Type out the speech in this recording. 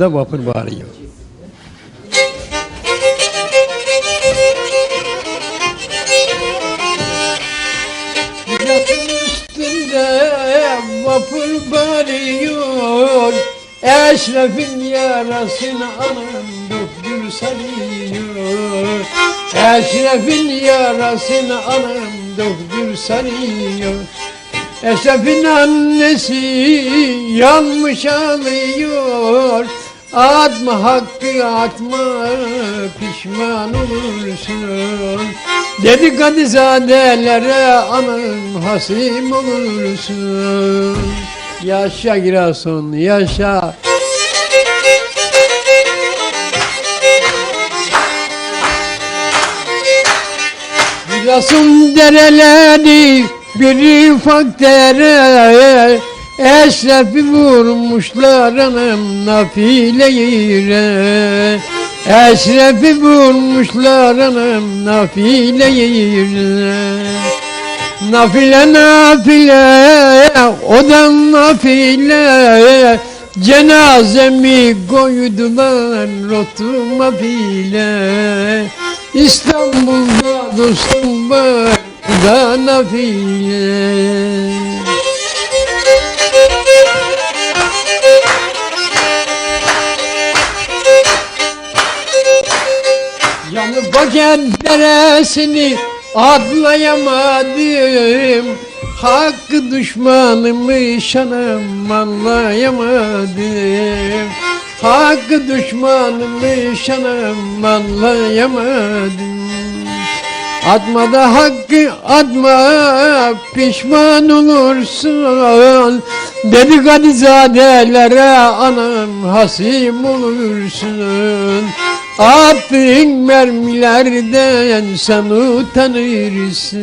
da vapur bağırıyor. Yatın üstünde vapur bağırıyor Eşref'in yarasını anam doktor sarıyor. Eşref'in yarasını anam doktor sarıyor Eşref'in annesi yanmış ağlıyor. Atma hakkı atma pişman olursun. Dedikoduzadelere anam hasim olursun. Yaşa Girasun yaşa. Giresun dereleri bir ufak dere Eşrefi vurmuşlar anam nafile yere Eşrefi vurmuşlar anam nafile yere Nafile nafile o da nafile. Cenazemi koydular rotuma bile. İstanbul'da dostum var da nafile Yanı Baket deresini atlayamadım Hakkı düşmanımı şanım anlayamadım. Hakkı düşmanımı şanım anlayamadım Atma da hakkı atma pişman olursun. Dedikoduzadelere anam hasim olursun. Attığın mermilerden sen utanırsın